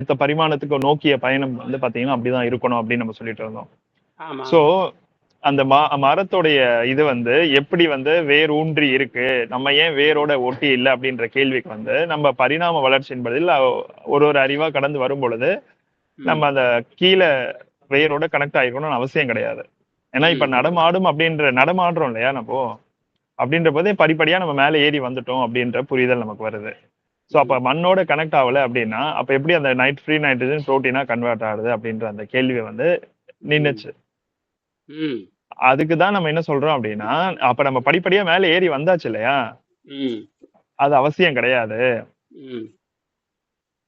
அடுத்த பரிமாணத்துக்கு நோக்கிய பயணம் வந்து பாத்தீங்கன்னா அப்படிதான் இருக்கணும் அப்படின்னு நம்ம சொல்லிட்டு இருந்தோம். சோ அந்த ம மரத்தோடைய இது வந்து எப்படி வந்து வேர் ஊன்றி இருக்கு நம்ம ஏன் வேரோட ஒட்டி இல்லை அப்படின்ற கேள்விக்கு வந்து நம்ம பரிணாம வளர்ச்சி என்பதில் ஒரு ஒரு அறிவா கடந்து வரும் பொழுது நம்ம அந்த கீழே வேரோட கனெக்ட் ஆகிக்கணும்னு அவசியம் கிடையாது. ஏன்னா இப்ப நடமாடும் அப்படின்ற நடமாடுறோம் இல்லையா நம்ம? அப்படின்ற போதே படிப்படியா நம்ம மேலே ஏறி வந்துட்டோம் அப்படின்ற புரிதல் நமக்கு வருது. ஸோ அப்ப மண்ணோட கனெக்ட் ஆகல அப்படின்னா அப்ப எப்படி அந்த நைட் ஃப்ரீ நைட்ரஜன் ப்ரோட்டீனா கன்வெர்ட் ஆகுது அப்படின்ற அந்த கேள்வி வந்து ம், அதுக்கு தான் நம்ம என்ன சொல்றோம் அப்படின்னா அப்ப நம்ம படிப்படியா மேலே ஏறி வந்தாச்சு இல்லையா? அது அவசியம் கிடையாது.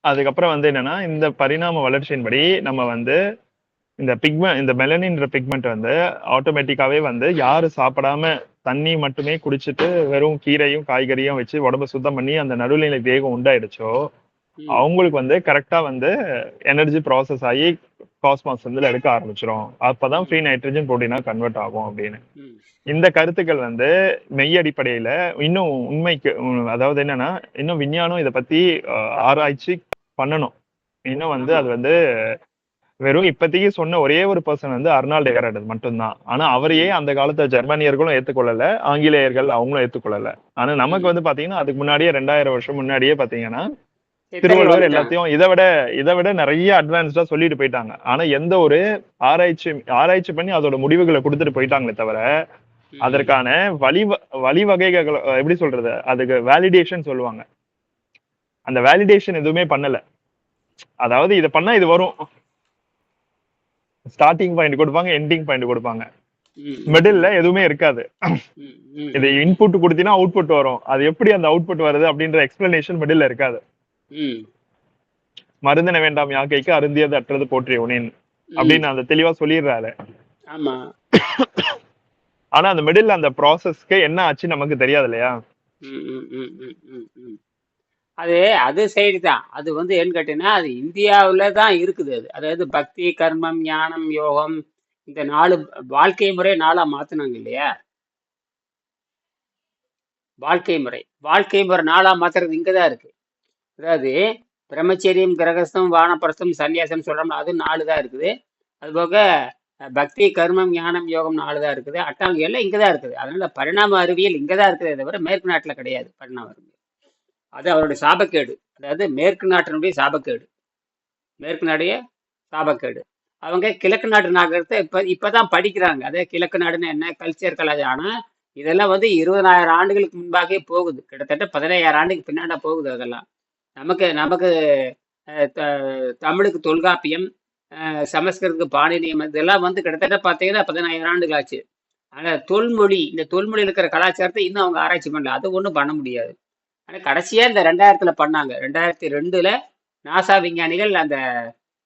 அதுக்கப்புறம் வந்து என்னன்னா இந்த பரிணாம வளர்ச்சியின்படி நம்ம வந்து இந்த பிக்மெண்ட் இந்த மெலனின்ற பிக்மெண்ட் வந்து ஆட்டோமேட்டிக்காவே வந்து யாரு சாப்பிடாம தண்ணி மட்டுமே குடிச்சிட்டு வெறும் கீரையும் காய்கறியும் வச்சு உடம்ப சுத்தம் பண்ணி அந்த நடுநிலை வேகம் உண்டாயிடுச்சோ அவங்களுக்கு வந்து கரெக்டா வந்து எனர்ஜி ப்ராசஸ் ஆகி காஸ்மாஸ் வந்து எடுக்க ஆரம்பிச்சிரும். அப்பதான் ஃப்ரீ நைட்ரஜன் ப்ரோட்டீனா கன்வெர்ட் ஆகும் அப்படின்னு. இந்த கருத்துக்கள் வந்து மெய் அடிப்படையில இன்னும் உண்மைக்கு அதாவது என்னன்னா இன்னும் விஞ்ஞானம் இதை பத்தி ஆராய்ச்சி பண்ணணும். இன்னும் வந்து அது வந்து வெறும் இப்போதைக்கு சொன்ன ஒரே ஒரு பர்சன் வந்து அர்னால்டு எகரட் மட்டும்தான். ஆனா அவரையே அந்த காலத்துல ஜெர்மனியர்களும் ஏத்துக்கொள்ளல ஆங்கிலேயர்கள் அவங்களும் ஏத்துக்கொள்ளல. ஆனா நமக்கு. வந்து பாத்தீங்கன்னா அதுக்கு முன்னாடியே ரெண்டாயிரம் வருஷம் முன்னாடியே பாத்தீங்கன்னா திருவள்ளுவர் எல்லாத்தையும் இதை விட இதை விட நிறைய அட்வான்ஸ்டா சொல்லிட்டு போயிட்டாங்க. ஆனா எந்த ஒரு ஆராய்ச்சி ஆராய்ச்சி பண்ணி அதோட முடிவுகளை கொடுத்துட்டு போயிட்டாங்களே தவிர அதற்கான வழி வழிவகைகள் எப்படி சொல்றது அதுக்கு வேலிடேஷன் சொல்லுவாங்க. அந்த வேலிடேஷன் எதுவுமே பண்ணல. அதாவது இதை பண்ணா இது வரும். ஸ்டார்டிங் பாயிண்ட் கொடுப்பாங்க எண்டிங் பாயிண்ட் கொடுப்பாங்க. மிடில்ல எதுவுமே இருக்காது. இது இன்புட் கொடுத்தீங்கன்னா அவுட்புட் வரும். அது எப்படி அந்த அவுட்புட் வருது அப்படின்ற எக்ஸ்பிளனேஷன் மிடில்ல இருக்காது. மருந்தின வேண்டாம் யாக்கைக்கு அருந்தியது அற்றது போற்றிய உனின். அப்படின்னு அந்த தெளிவா சொல்லிடுறாரு. ஆனா அந்த மிடில் அந்த ப்ராசஸ்க்கு என்ன ஆச்சு நமக்கு தெரியாது இல்லையா. அது அது சைடு தான். அது வந்து ஏன்னு கேட்டீங்கன்னா அது இந்தியாவில் தான் இருக்குது அது. அதாவது பக்தி கர்மம் ஞானம் யோகம் இந்த நாலு வாழ்க்கை முறை நாளாக மாற்றினாங்க இல்லையா? வாழ்க்கை முறை. வாழ்க்கை முறை நாளாக மாற்றுறது இங்கே தான் இருக்குது அதாவது பிரம்மச்சரியம் கிரகஸ்தம் வானப்பிரஸ்தம் சன்னியாசம் சொல்கிறோம் அது நாலு தான் இருக்குது. அதுபோக பக்தி கர்மம் ஞானம் யோகம் நாலு தான் இருக்குது. அட்டாங்க எல்லாம் இங்கே தான் இருக்குது. அதனால் பரிணாம அறிவியல் இங்கே தான் இருக்குதே தவிர மேற்கு நாட்டில் கிடையாது பரிணாம அறிவியல். அது அவருடைய சாபக்கேடு. அதாவது மேற்கு நாட்டினுடைய சாபக்கேடு. மேற்கு நாடைய சாபக்கேடு. அவங்க கிழக்கு நாட்டு நாகரத்தை இப்போ இப்போ தான் படிக்கிறாங்க. அதே கிழக்கு நாடுன்னு என்ன? கல்ச்சர் கலாச்சாரம் ஆனால் இதெல்லாம் வந்து இருபதாயிரம் ஆண்டுகளுக்கு முன்பாகவே போகுது. கிட்டத்தட்ட பதினையாயிரம் ஆண்டுக்கு பின்னாடி போகுது அதெல்லாம். நமக்கு நமக்கு த- தமிழுக்கு தொல்காப்பியம் சமஸ்கிருதத்துக்கு பாணினியம் இதெல்லாம் வந்து கிட்டத்தட்ட பார்த்தீங்கன்னா பதினாயிரம் ஆண்டுகள் ஆச்சு. ஆனால் தொல்மொழி இந்த தொல்மொழியில் இருக்கிற கலாச்சாரத்தை இன்னும் அவங்க ஆராய்ச்சி பண்ணல. அது ஒன்றும் பண்ண முடியாது. ஆனால் கடைசியாக இந்த ரெண்டாயிரத்தில் பண்ணாங்க. ரெண்டாயிரத்தி ரெண்டில் நாசா விஞ்ஞானிகள் அந்த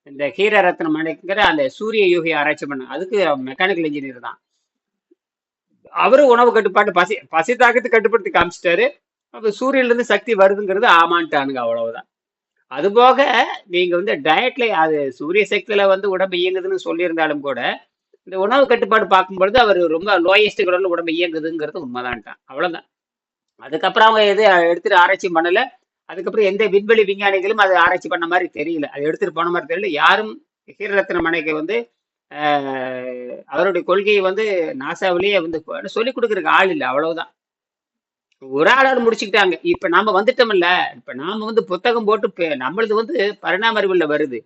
இந்த ஹீரரத்னம் மணிக்கிற அந்த சூரிய யூகியை ஆராய்ச்சி பண்ணாங்க. அதுக்கு மெக்கானிக்கல் இன்ஜினியர் தான். அவரும் உணவு கட்டுப்பாட்டு பசி பசி தாக்கத்தை கட்டுப்படுத்தி காமிச்சிட்டாரு. அப்போ சூரியன்லேருந்து சக்தி வருதுங்கிறது ஆமான்ட்டானுங்க அவ்வளவுதான். அதுபோக நீங்கள் வந்து டயட்ல அது சூரிய சக்தியில் வந்து உடம்பு இயங்குதுன்னு சொல்லியிருந்தாலும் கூட இந்த உணவு கட்டுப்பாடு பார்க்கும்பொழுது அவர் ரொம்ப லோயஸ்ட் கடலில் உடம்பு இயங்குதுங்கிறது உண்மைதான்ட்டான். அவ்வளோதான் அதுக்கப்புறம் அவங்க எது எடுத்துட்டு ஆராய்ச்சி பண்ணல. அதுக்கப்புறம் எந்த விண்வெளி விஞ்ஞானிகளும் அதை ஆராய்ச்சி பண்ண மாதிரி தெரியல. அது எடுத்துட்டு போன மாதிரி தெரியல. யாரும் ஹீரரத்ன மனைக்கு வந்து அவருடைய கொள்கையை வந்து நாசாவிலேயே வந்து சொல்லிக் கொடுக்குறதுக்கு ஆள் இல்லை. அவ்வளவுதான். ஒரு ஆளால் முடிச்சுக்கிட்டாங்க. இப்ப நாம வந்துட்டோம்ல. இப்ப நாம வந்து புத்தகம் போட்டு நம்மளது வந்து பரிணாம அறிவுல வருது.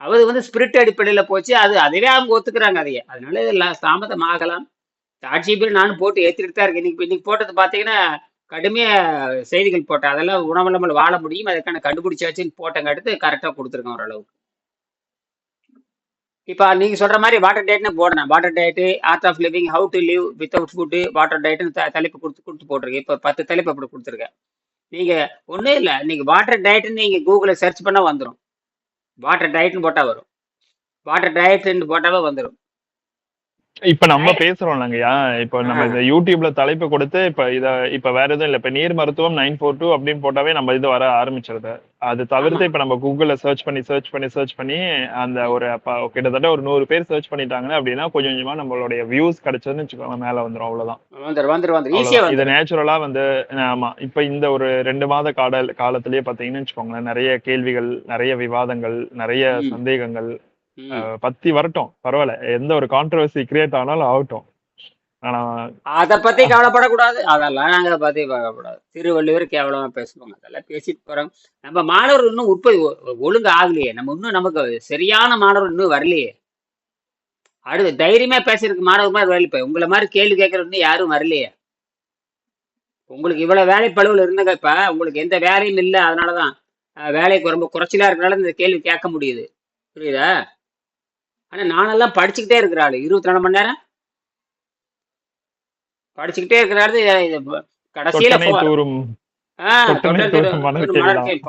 அவரு வந்து ஸ்பிரிட் அடிப்படையில போச்சு. அது அதுவே அவங்க ஒத்துக்கிறாங்க அதையே. அதனால இதெல்லாம் தாமதம் ஆகலாம். சாட்சிபில் நானும் போட்டு ஏற்றிட்டு தான் இருக்கேன். இன்னைக்கு இன்னைக்கு போட்டது பார்த்தீங்கன்னா கடுமையாக செய்திகள் போட்டேன். அதெல்லாம் உணவில்லாமல் வாழ முடியும். அதுக்கான கண்டுபிடிச்சாச்சுன்னு போட்டங்க அடுத்து கரெக்டாக கொடுத்துருக்கேன் ஓரளவுக்கு. இப்போ நீங்கள் சொல்கிற மாதிரி வாட்டர் டயட்னு போடணும். Water diet art of living how to live without food water டயட்னு தலைப்பு கொடுத்து கொடுத்து போட்டிருக்கேன். இப்போ பத்து தலைப்பு அப்படி கொடுத்துருக்கேன். நீங்கள் ஒன்றும் இல்லை. நீங்கள் வாட்டர் டயட்னு நீங்கள் கூகுளில் சர்ச் பண்ணால் வந்துடும் வாட்டர் டயட்னு போட்டால் வரும். வாட்டர் டயட்னு போட்டாவே வந்துடும் இப்ப நம்ம பேசுறோம்லங்கய்யா இப்ப நம்ம. இந்த யூடியூப்ல தலைப்பு கொடுத்து இப்ப இத இப்ப வேற எதுவும் இல்ல. இப்ப நீர் மருத்துவம் நைன் ஃபோர் டூ அப்படின்னு போட்டாவே நம்ம இது வர ஆரம்பிச்சிருது. அது தவிர்த்து இப்ப நம்ம கூகுள்ல சர்ச் பண்ணி சர்ச் பண்ணி சர்ச் பண்ணி அந்த ஒரு கிட்டத்தட்ட ஒரு நூறு பேர் சர்ச் பண்ணிட்டாங்க அப்படின்னா கொஞ்சம் கொஞ்சமா நம்மளுடைய வியூஸ் கிடைச்சதுன்னு வச்சுக்கோங்க மேல வந்துரும் அவ்வளவுதான். இது நேச்சுரலா வந்து ஆமா. இப்ப இந்த ஒரு ரெண்டு மாத கால காலத்திலேயே பாத்தீங்கன்னு வச்சுக்கோங்களேன் நிறைய கேள்விகள் நிறைய விவாதங்கள் நிறைய சந்தேகங்கள் பத்தி வரட்டும். பரவாயில்ல. எந்த ஒரு கான்ட்ரவர்சி கிரியேட் ஆனாலும் ஆகட்டும். ஆனா அத பத்தி கவலைப்படக்கூடாது. அதெல்லாம் நாங்க பத்தி கவலைப்படாது திருவள்ளுவர் கேவலமா பேசுவாங்க. அதெல்லாம் பேசிட்டு போறாங்க நம்ம மாணவர் இன்னும் உற்பத்தி ஒ- ஒழுங்கு ஆகலையே. நம்ம இன்னும் நமக்கு சரியான மாணவர் இன்னும் வரலையே. அடுத்து தைரியமா பேசுறதுக்கு மாணவர் மாதிரி வரல இப்ப. உங்களை மாதிரி கேள்வி கேட்கறது இன்னும் யாரும் வரலையே. உங்களுக்கு இவ்வளவு வேலைப்பழுவில் இருந்தங்க இப்ப. உங்களுக்கு எந்த வேலையும் இல்லை. அதனாலதான் வேலைக்கு ரொம்ப குறைச்சலா இருக்கனால இந்த கேள்வி கேட்க முடியுது. புரியுதா? ஆனா நானெல்லாம் படிச்சுக்கிட்டே இருக்கிற ஆளு இருபத்தி நாலு மணி நேரம்? படிச்சுக்கிட்டே இருக்கிறாரு கடைசியில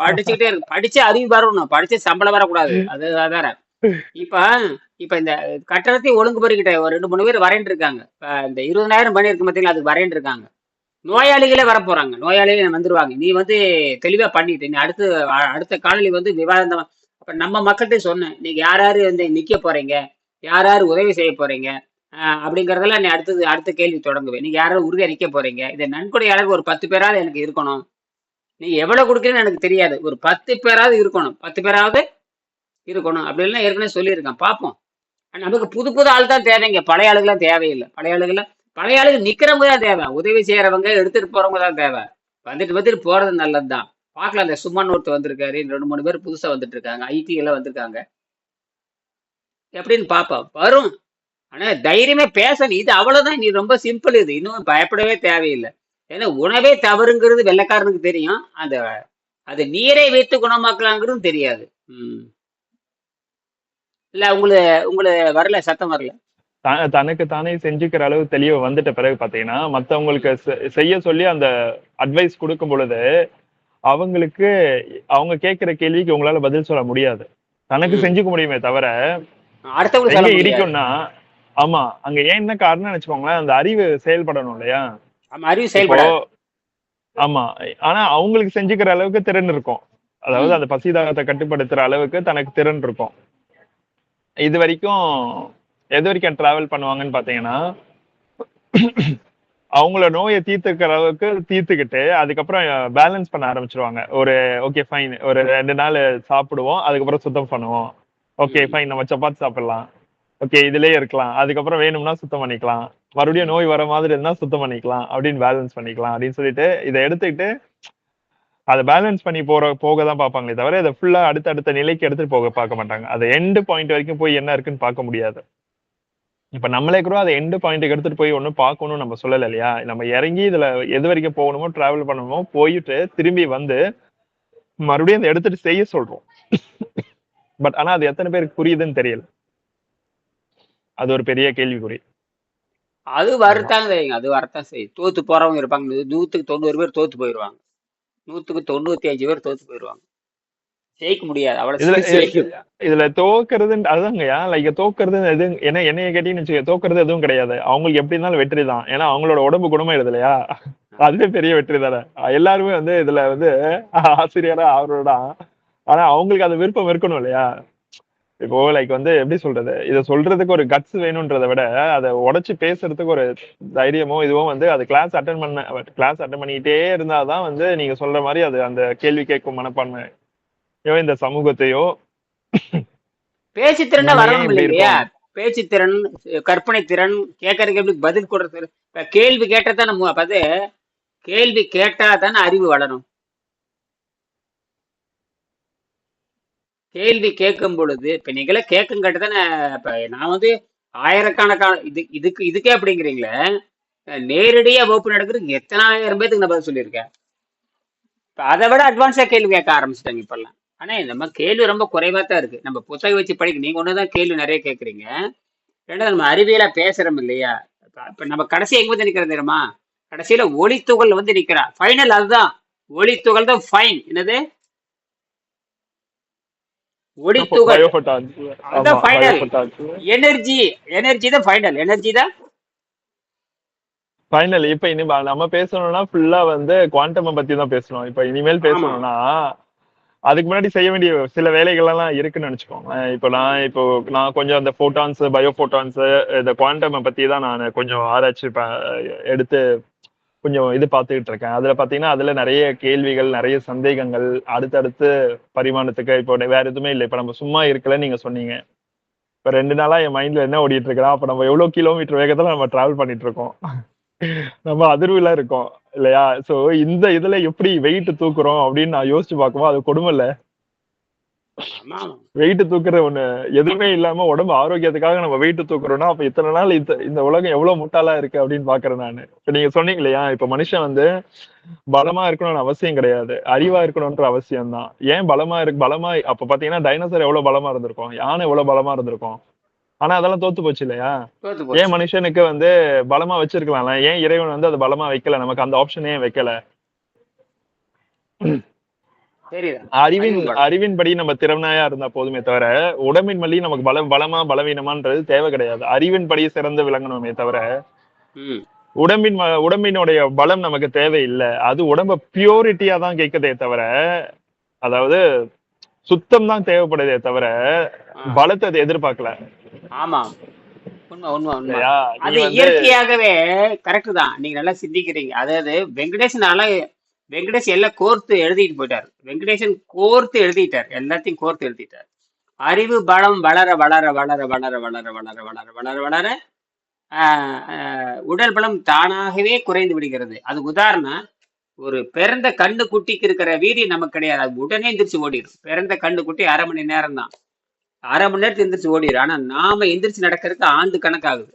படிச்சுக்கிட்டே இருக்கு படிச்சு அறிவு வரணும் படிச்சு சம்பளம் வரக்கூடாது. அது வேற. இப்ப இப்ப இந்த கட்டணத்தை ஒழுங்கு பண்ணிக்கிட்ட ஒரு ரெண்டு மூணு பேர் வரையண்டு இருக்காங்க. இந்த இருபதாயிரம் பண்ணி இருக்கு பார்த்தீங்களா அதுக்கு வரையண்டு இருக்காங்க. நோயாளிகளே வர போறாங்க. நோயாளிகளே வந்துருவாங்க. நீ வந்து தெளிவா பண்ணிட்டு நீ அடுத்து அடுத்த காலையில வந்து விவாதம் அப்ப நம்ம மக்கள்கிட்ட சொன்னேன் நீங்க யார் யாரு வந்து நிக்க போறீங்க? யார் யார் உதவி செய்ய போறீங்க? ஆஹ் அப்படிங்கறதெல்லாம் நீ அடுத்தது அடுத்த கேள்வி தொடங்குவேன். நீங்க யாராவது உறுதியா நிக்க போறீங்க? இந்த நன்கொடையாளர் ஒரு பத்து பேராவது எனக்கு இருக்கணும். நீ எவ்வளவு கொடுக்குறேன்னு எனக்கு தெரியாது. ஒரு பத்து பேராவது இருக்கணும். பத்து பேராவது இருக்கணும். அப்படின்லாம் ஏற்கனவே சொல்லியிருக்கேன். பார்ப்போம் நமக்கு புது புது ஆள் தான் தேவைங்க பழைய ஆளுகளாம் தேவையில்லை. பழைய ஆளுகளாம் பழைய ஆளுகள் நிக்கிறவங்க தான் தேவை. உதவி செய்யறவங்க எடுத்துட்டு போறவங்க தான் தேவை. வந்துட்டு வந்துட்டு போறது நல்லதுதான். பார்க்கலாம் இந்த சுமன் ஒருத்தர் வந்திருக்காரு. ரெண்டு மூணு பேர் புதுசா வந்துட்டு இருக்காங்க ஐடி எல்லாம் வந்திருக்காங்க. எப்படின்னு பார்ப்போம் வரும் ஆனா தைரியமே பேசணும் இது அவ்வளவுதான். நீ ரொம்ப சிம்பிள் இது. இன்னும் பயப்படவே தேவையில்லை. ஏன்னா உணவே தவறுங்கிறது வெள்ளைக்காரனுக்கு தெரியும். அந்த அது நீரை வைத்து குணமாக்கலாங்கிறது தெரியாது. ம். இல்ல உங்களை உங்களை வரல? சத்தம் வரல. தனக்கு தானே செஞ்சுக்கிற அளவு தெளிவு வந்துட்ட பிறகு பாத்தீங்கன்னா மத்தவங்களுக்கு செ- செய்ய சொல்லி அந்த அட்வைஸ் கொடுக்கும் பொழுது அவங்களுக்கு அவங்க கேட்கிற கேள்விக்கு உங்களால பதில் சொல்ல முடியாது. தனக்கு. செஞ்சுக்க முடியுமே தவிர முடியாது. இடிக்கும்னா ஆமா அங்க ஏன் என்ன காரணம்னு வச்சுக்கோங்களேன் அந்த அறிவு செயல்படணும் இல்லையா? அறிவு இப்போ செயல்படாது ஆமா ஆனா அவங்களுக்கு செஞ்சுக்கிற அளவுக்கு திறன் இருக்கும். அதாவது. அந்த பசிதாகத்தை கட்டுப்படுத்துற அளவுக்கு தனக்கு திறன் இருக்கும். இது வரைக்கும் எது வரைக்கும் டிராவல் பண்ணுவாங்கன்னு பாத்தீங்கன்னா அவங்கள நோயை தீர்த்துக்கிற அளவுக்கு தீர்த்துக்கிட்டு அதுக்கப்புறம் பேலன்ஸ் பண்ண ஆரம்பிச்சிருவாங்க. ஒரு ஓகே ஃபைன் ஒரு ரெண்டு நாள் சாப்பிடுவோம் அதுக்கப்புறம் சுத்தம் பண்ணுவோம். ஓகே. ஃபைன் நம்ம சப்பாத்தி சாப்பிடலாம். ஓகே இதுலயே இருக்கலாம். அதுக்கப்புறம் வேணும்னா சுத்தம் பண்ணிக்கலாம். மறுபடியும் நோய் வர மாதிரி இருந்தா சுத்தம் பண்ணிக்கலாம். அப்படின்னு பேலன்ஸ் பண்ணிக்கலாம். அப்படின்னு சொல்லிட்டு இதை எடுத்துக்கிட்டு அதை பேலன்ஸ் பண்ணி போற போக தான் பார்ப்பாங்களே தவிர இதை ஃபுல்லா அடுத்த அடுத்த நிலைக்கு எடுத்துட்டு போக பார்க்க மாட்டாங்க. அது எண்டு பாயிண்ட் வரைக்கும் போய் என்ன இருக்குன்னு பார்க்க முடியாது. இப்ப நம்மளே கூட அதை எண்டு பாயிண்ட்டுக்கு எடுத்துட்டு போய் ஒன்றும் பார்க்கணும் நம்ம சொல்லல இல்லையா? நம்ம இறங்கி இதுல எது வரைக்கும் போகணுமோ டிராவல் பண்ணணுமோ போயிட்டு திரும்பி வந்து மறுபடியும் அதை எடுத்துட்டு செய்ய சொல்றோம். பட் ஆனா அது எத்தனை பேருக்கு புரியுதுன்னு தெரியல. அது ஒரு பெரிய கேள்விக்குறி. அது ஆமா வரத்தான் செய்யுங்க அது வரத்தான் செய்யும். தோத்து போறவங்க இருப்பாங்க. நூத்துக்கு தொண்ணூறு பேர் தோத்து போயிடுவாங்க நூத்துக்கு தொண்ணூத்தி அஞ்சு பேர் தோத்து போயிடுவாங்க ஜெயிக்க முடியாது. அவ்வளவு இதுல தோக்குறது அதுதாங்கய்யா. லைக் தோக்குறது எது என்ன என்னைய கேட்டீங்கன்னு வச்சுக்க தோக்குறது எதுவும் கிடையாது. அவங்களுக்கு எப்படி இருந்தாலும் வெற்றி தான். ஏன்னா அவங்களோட உடம்பு குணமாயிடுது இல்லையா அதுவே பெரிய வெற்றி தானே. எல்லாருமே வந்து இதுல வந்து ஆசிரியரா அவரோட ஆனா அவங்களுக்கு அது விருப்பம் இருக்கணும் இல்லையா? இப்போ லைக் வந்து எப்படி சொல்றது? இத சொல்றதுக்கு ஒரு கட்ஸ் வேணும்ன்றதை விட அதை உடைச்சு பேசுறதுக்கு ஒரு தைரியமோ இதுவோ வந்து அது கிளாஸ் அட்டன் பண்ண கிளாஸ் அட்டன் பண்ணிக்கிட்டே இருந்தாதான் வந்து நீங்க சொல்ற மாதிரி அது அந்த கேள்வி கேட்கும் மனப்பான்மை ஐயோ இந்த சமூகத்தையோ. பேச்சு திறனா நம்ம ஏன் வரணும் இல்லையா? இருக்கோம். பேச்சு திறன் கற்பனை திறன் கேட்கறதுக்கு எப்படி பதில் கொடுறது கேள்வி கேட்டா தான் நம்ம அது கேள்வி கேட்டா தானே அறிவு வளரும். கேள்வி கேட்கும் பொழுது இப்ப நீங்களே கேட்கும் கேட்டு தானே இப்ப நான் வந்து ஆயிரக்கணக்கான இது இதுக்கு இதுக்கே அப்படிங்கிறீங்களே. நேரடியா வகுப்பு நடக்கிறதுக்கு எத்தனாயிரம் பேத்துக்கு நான் பதில் சொல்லியிருக்கேன்? அதை விட அட்வான்ஸா கேள்வி கேட்க ஆரம்பிச்சிட்டாங்க இப்பெல்லாம். ஆனா நம்ம கேள்வி ரொம்ப குறைவா தான் இருக்கு. நம்ம புத்தகம் வச்சு படிக்க நீங்க ஒண்ணுதான் கேள்வி நிறைய கேட்குறீங்க ரெண்டாவது நம்ம அறிவியலா பேசுறோம் இல்லையா? இப்ப நம்ம கடைசி எங்க வந்து நிக்கிறது தெரியுமா? கடைசியில ஒளித்துகள் வந்து நிக்கிறா. ஃபைனல் அதுதான். ஒளித்துகள் தான் ஃபைன் என்னது? ஒளித்துகள். அதுதான் ஃபைனல் எனர்ஜி எனர்ஜி தான் ஃபைனல் எனர்ஜி தான்? ஃபைனல் இப்ப இனி நம்ம பேசணும்னா ஃபுல்லா வந்து குவாண்டம் பத்தி தான் பேசணும். இப்ப இனிமேல் பேசணும்னா அதுக்கு முன்னாடி செய்ய வேண்டிய சில வேலைகள் எல்லாம் இருக்குன்னு வச்சுக்கோங்க இப்போ நான் இப்போ நான் கொஞ்சம் அந்த போட்டான்ஸ் பயோ போட்டான்ஸ் இந்த குவாண்டம் பத்தி தான் நான் கொஞ்சம் ஆராய்ச்சி எடுத்து கொஞ்சம் இது பார்த்துக்கிட்டு இருக்கேன். அதுல பாத்தீங்கன்னா அதுல நிறைய கேள்விகள் நிறைய சந்தேகங்கள் அடுத்தடுத்து பரிமாணத்துக்கு இப்போ வேற எதுவுமே இல்லை. இப்ப நம்ம சும்மா இருக்கல நீங்க சொன்னீங்க. இப்ப ரெண்டு நாளா என் மைண்ட்ல என்ன ஓடிட்டு இருக்கிறா அப்ப நம்ம எவ்வளவு கிலோமீட்டர் வேகத்துல நம்ம டிராவல் பண்ணிட்டு இருக்கோம். நம்ம அதிர்வுல இருக்கோம் இல்லையா? சோ இந்த இதுல எப்படி வெயிட் தூக்குறோம் அப்படின்னு நான் யோசிச்சு பார்க்கும்போது அது கொடுமை இல்ல. வெயிட் தூக்குற ஒண்ணு எதுவுமே இல்லாம உடம்பு ஆரோக்கியத்துக்காக நம்ம வெயிட் தூக்குறோம்னா அப்ப இத்தனை நாள் இந்த இந்த உலகம் எவ்வளவு முட்டாளா இருக்கு அப்படின்னு பாக்குறேன் நானு. இப்ப நீங்க சொன்னீங்க இல்லையா இப்ப மனுஷன் வந்து பலமா இருக்கணும்னு அவசியம் கிடையாது. அறிவா இருக்கணும்ன்ற அவசியம் தான் ஏன் பலமா இருக்கு பலமா அப்ப பாத்தீங்கன்னா டைனோசர் எவ்வளவு பலமா இருந்திருக்கும்? யானை எவ்வளவு பலமா இருந்திருக்கும்? ஆனா அதெல்லாம் தோத்து போச்சு இல்லையா? ஏன் மனுஷனுக்கு வந்து பலமா வச்சிருக்கலாம்ல? ஏன் இறைவன் வந்து அது பலமா வைக்கல? நமக்கு அந்த ஆப்ஷன் ஏன் வைக்கல. அறிவின் அறிவு பலம் அறிவின்படி நம்ம திறமையா இருந்தா போதுமே தவிர உடம்பின் வழி நமக்கு பலம் பலமா பலவீனமான்றது தேவை கிடையாது. அறிவின்படி சிறந்து விளங்கணுமே தவிர உடம்பின் உடம்பினுடைய பலம் நமக்கு தேவையில்லை. அது உடம்ப பியூரிட்டியா தான் கேட்கதே தவிர அதாவது சுத்தம் தான் தேவைப்படுதே தவிர பலத்தை அது எதிர்பார்க்கல. ஆமா. உண்மை உண்மை உண்மை. இல்லையா? நீ அது வந்து இயற்கையாகவே கரெக்ட் தான். நீங்க நல்லா சிந்திக்கிறீங்க. அதாவது வெங்கடேசனால வெங்கடேஷ் எல்லாம் கோர்த்து எழுதிட்டு போயிட்டார். வெங்கடேசன் கோர்த்து எழுதிட்டார். எல்லாத்தையும் கோர்த்து எழுதிட்டார். அறிவு பலம் வளர வளர வளர வளர வளர வளர வளர வளர வளர உடல் பலம் தானாகவே குறைந்து விடுகிறது. அது உதாரணம் ஒரு பிறந்த கண்ணு குட்டிக்கு இருக்கிற வீரியம் நமக்கு கிடையாது. அது உடனே எந்திரிச்சு ஓடிடும். பிறந்த கண்ணு குட்டி அரை மணி நேரம் தான் அரை மணி நேரத்துக்கு எந்திரிச்சு ஓடிடும் ஆனா நாம எந்திரிச்சு நடக்கிறதுக்கு ஆண்டு கணக்காகுது.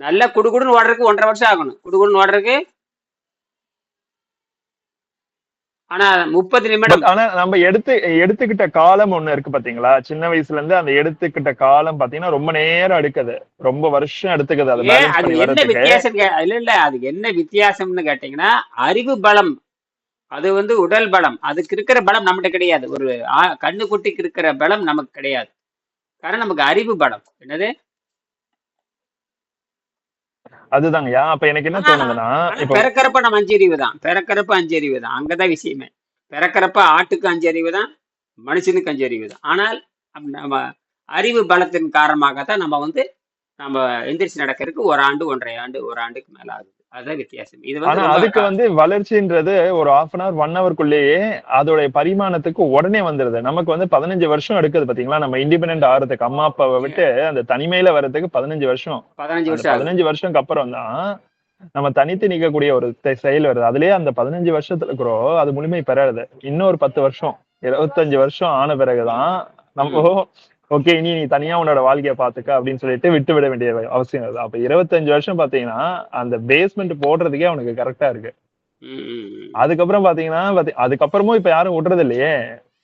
நல்லா குடுகுடுன்னு ஓடுறதுக்கு ஒன்றரை வருஷம் ஆகணும். குடுகுடுன்னு ஓடுறதுக்கு ஆனா முப்பது நிமிடம். ஆனா நம்ம எடுத்து எடுத்துக்கிட்ட காலம் ஒண்ணு இருக்கு பாத்தீங்களா? சின்ன வயசுல இருந்து அந்த எடுத்துக்கிட்ட காலம் பாத்தீங்கன்னா ரொம்ப நேரம் எடுக்குது. ரொம்ப வருஷம் எடுத்துக்குது. அதை என்ன வித்தியாசம் இல்ல இல்ல அது என்ன வித்தியாசம்னு கேட்டீங்கன்னா அறிவு பலம் அது வந்து உடல் பலம். அதுக்கு இருக்கிற பலம் நம்மகிட்ட கிடையாது. ஒரு ஆ- கண்ணுக்குட்டிக்கு இருக்கிற பலம் நமக்கு கிடையாது. காரணம் நமக்கு அறிவு பலம். என்னது? அதுதாங்கய்யா அப்ப எனக்கு என்ன தோணுதுன்னா பிறக்கிறப்ப நம்ம அஞ்சு அறிவு தான். பிறக்கிறப்ப அஞ்சு அறிவு தான். அங்கதான் விஷயமே. பிறக்கிறப்ப ஆட்டுக்கு அஞ்சு அறிவு தான் மனுஷனுக்கு அஞ்சு அறிவு தான். ஆனால் நம்ம அறிவு பலத்தின் காரணமாகத்தான் நம்ம வந்து நம்ம எந்திரிச்சு நடக்கிறதுக்கு ஒரு ஆண்டு ஒன்றரை ஆண்டு ஒரு ஆண்டுக்கு மேல ஆகுது அதுதான் வித்தியாசம். இது ஆனா வந்து அதுக்கு வந்து வளர்ச்சின்றது ஒரு half அன் hour ஒன் ஹவர்க்குள்ளேயே அதோடைய பரிமாணத்துக்கு உடனே வந்துருது. நமக்கு வந்து பதினஞ்சு வருஷம் எடுக்குது பாத்தீங்களா? நம்ம இண்டிபெண்டன்ட் ஆறதுக்கு அம்மா அப்பாவை விட்டு அந்த தனிமையில வர்றதுக்கு பதினஞ்சு வருஷம். பதினஞ்சு வருஷம் வருஷம்க்கு அப்புறம் தான் நம்ம தனித்து நிக்கக்கூடிய ஒரு செயல் வருது. அதுலயே அந்த பதினஞ்சு வருஷத்துல இருக்கிறோம் அது முழுமை பெறாது. இன்னொரு பத்து வருஷம் இருபத்தஞ்சு வருஷம் ஆன பிறகுதான் நம்ம ஓகே இனி நீ தனியா உன்னோட வாழ்க்கைய பாத்துக்க அப்படின்னு சொல்லிட்டு விட்டு விட வேண்டிய அவசியம் வருது அப்ப இருபத்தஞ்சு வருஷம் பாத்தீங்கன்னா அந்த பேஸ்மெண்ட் போடுறதுக்கே அவனுக்கு கரெக்டா இருக்கு. அதுக்கப்புறம் பாத்தீங்கன்னா பாத்தி- அதுக்கப்புறமும் இப்ப யாரும் விடுறது இல்லையே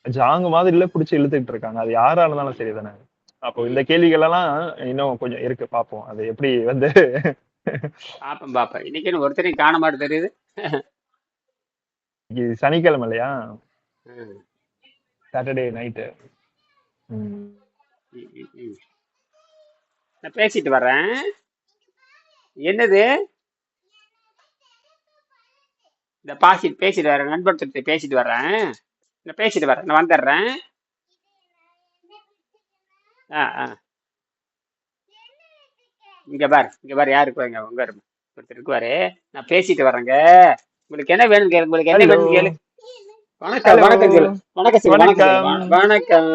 ஜாங்கு மாதிரில புடிச்சு இழுத்துக்கிட்டு இருக்காங்க. அது யாரா இருந்தாலும் சரிதானே அப்போ இந்த கேள்விகள் எல்லாம் இன்னும் கொஞ்சம் இருக்கு. பாப்போம் அது எப்படி வந்து பாப்பேன் பாப்பேன் இன்னைக்கு ஒருத்தரையும் காண மாட்டு தெரியுது? சனிக்கிழமை இல்லையா? Saturday night. நான் பேசிட்டு வர்றேன். என்னது? இந்த பாசி பேசிட்டு வரேன் நண்பர்கிட்ட பேசிட்டு வர்றேன். நான் பேசிட்டு வரேன் நான் வந்துடுறேன். ஆ ஆ. இங்க பார் இங்க பார் யாருக்கு வாங்க உங்க ஒருத்தர் இருக்குவாரு நான் பேசிட்டு வரேங்க உங்களுக்கு என்ன வேணும் கேளு உங்களுக்கு என்ன வேணும் கேளு. வணக்கம் வணக்கம் வணக்கம் சொல்லு வணக்கம் வணக்கம்